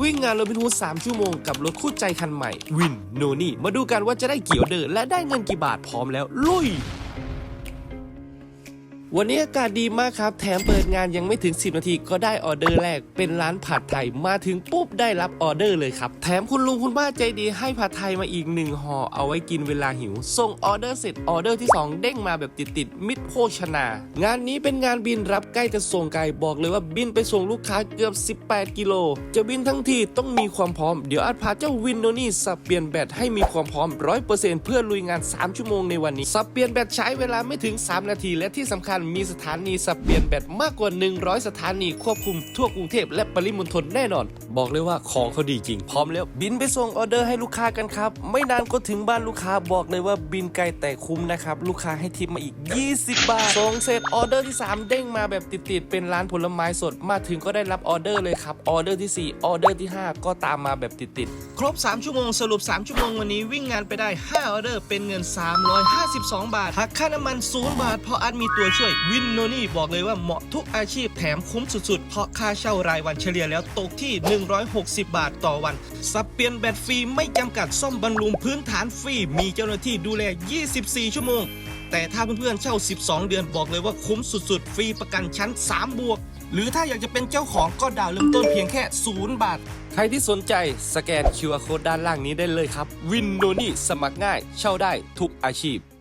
วิ่งงานโรบินฮูด3ชั่วโมงกับรถคู่ใจคันใหม่ วินโนนี่ มาดูกันว่าจะได้กี่ออเดอร์และได้เงินกี่บาทพร้อมแล้วลุย วันนี้อากาศดีมากครับ แถมเปิดงานยังไม่ถึง 10 นาทีก็ได้ออเดอร์แรก เป็นร้านผัดไทยมาถึงปุ๊บได้รับออเดอร์เลยครับ แถมคุณลุงคุณป้าใจดีให้ผัดไทยมาอีกหนึ่งห่อเอาไว้กินเวลาหิว ส่งออเดอร์เสร็จออเดอร์ที่ 2 เด้งมาแบบติดๆมิตรโภชนา งานนี้เป็นงานบินรับใกล้จะส่งไกลบอกเลยว่าบินไปส่งลูกค้าเกือบ 18 กิโล จะบินทั้งทีต้องมีความพร้อม เดี๋ยวอาจพาเจ้าวินโนนี่สับเปลี่ยนแบตให้มีความพร้อม100%เพื่อลุยงาน 3 ชั่วโมงในวันนี้สับเปลี่ยนแบตใช้เวลาไม่ถึง 3 นาทีและที่สำคัญมีสถานีสับเปลี่ยนแบตมากกว่า 100 สถานีควบคุมทั่วกรุงเทพและปริมณฑลแน่นอน บอกเลยว่าของเขาดีจริง พร้อมแล้ว บินไปส่งออเดอร์ให้ลูกค้ากันครับ ไม่นานก็ถึงบ้านลูกค้าบอกเลยว่าบินไกลแต่คุ้มนะครับ ลูกค้าให้ทิปมาอีก 20 บาทส่งเสร็จออเดอร์ที่ 3 เด้งมาแบบติดๆเป็นร้านผลไม้สดมาถึงก็ได้รับออเดอร์เลยครับออเดอร์ที่ 4 ออเดอร์ที่ 5 ก็ตามมาแบบติดๆครบ 3 ชั่วโมงสรุป 3 ชั่วโมงวันนี้วิ่งงานไปได้ 5 ออเดอร์เป็นเงิน 352 บาทหักค่าน้ำมัน 0 บาท เพราะอันมีตัวช่วยวินโนนี่บอกเลยว่าเหมาะทุกอาชีพแถมคุ้มสุดๆ เพราะค่าเช่ารายวันเฉลี่ยแล้วตกที่ 160 บาทต่อวัน สับเปลี่ยนแบตฟรีไม่จำกัดซ่อมบำรุงพื้นฐานฟรี มีเจ้าหน้าที่ดูแล 24 ชั่วโมง แต่ถ้าเพื่อนๆเช่า 12 เดือนบอกเลยว่าคุ้มสุดๆ ฟรีประกันชั้น 3 บวก หรือถ้าอยากจะเป็นเจ้าของก็ดาวน์เริ่มต้นเพียงแค่0บาท ใครที่สนใจสแกน QR Code ด้านล่างนี้ได้เลยครับ วินโนนี่สมัครง่าย เช่าได้ทุกอาชีพ